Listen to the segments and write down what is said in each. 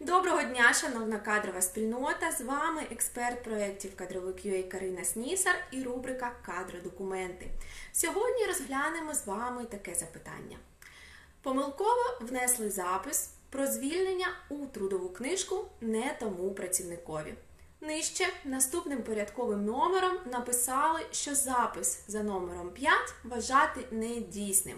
Доброго дня, шановна кадрова спільнота! З вами експерт проєктів кадровик UA Карина Снісар і рубрика Кадродокументи. Сьогодні розглянемо з вами таке запитання. Помилково внесли запис про звільнення у трудову книжку не тому працівникові. Нижче наступним порядковим номером написали, що запис за номером 5 вважати недійсним.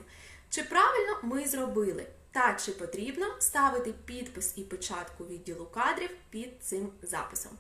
Чи правильно ми зробили? Та чи потрібно ставити підпис і печатку відділу кадрів під цим записом?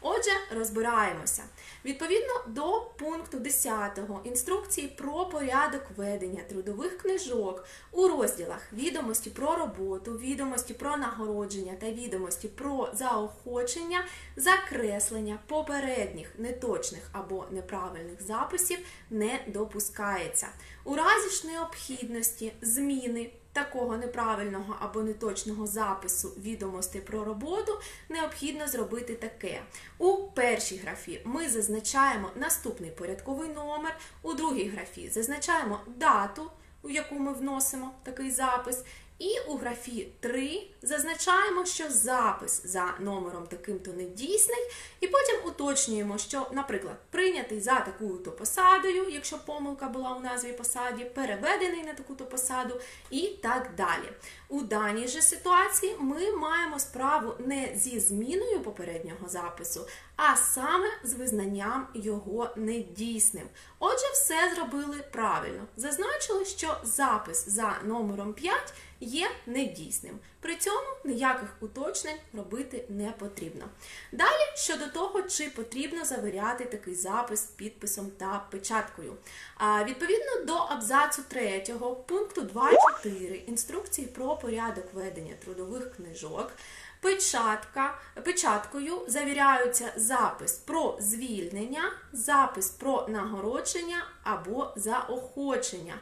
Отже, розбираємося. Відповідно до пункту 10 інструкції про порядок ведення трудових книжок у розділах відомості про роботу, відомості про нагородження та відомості про заохочення, закреслення попередніх неточних або неправильних записів не допускається. У разі ж необхідності зміни такого неправильного або неточного запису відомостей про роботу необхідно зробити таке. У першій графі ми зазначаємо наступний порядковий номер, у другій графі зазначаємо дату, у яку ми вносимо такий запис. І у графі 3 зазначаємо, що запис за номером таким-то недійсний, і потім уточнюємо, що, наприклад, прийнятий за таку-то посадою, якщо помилка була у назві посаді, переведений на таку-то посаду і так далі. У даній же ситуації ми маємо справу не зі зміною попереднього запису, а саме з визнанням його недійсним. Отже, все зробили правильно. Зазначили, що запис за номером 5 є недійсним. При цьому ніяких уточнень робити не потрібно. Далі щодо того, чи потрібно завіряти такий запис підписом та печаткою. А, Відповідно до абзацу 3 пункту 2.4 інструкції про порядок ведення трудових книжок. Печатка, печаткою завіряються запис про звільнення, запис про нагородження або заохочення.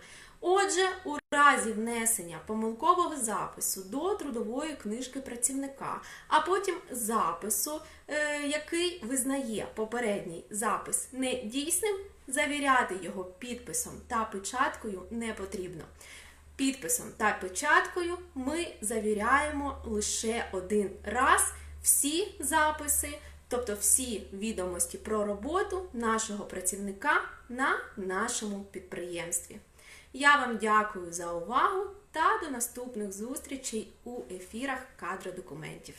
Отже, у разі внесення помилкового запису до трудової книжки працівника, а потім запису, е, який визнає попередній запис недійсним, завіряти його підписом та печаткою не потрібно. Підписом та печаткою ми завіряємо лише один раз всі записи, тобто всі відомості про роботу нашого працівника на нашому підприємстві. Я вам дякую за увагу та до наступних зустрічей у ефірах кадродокументів.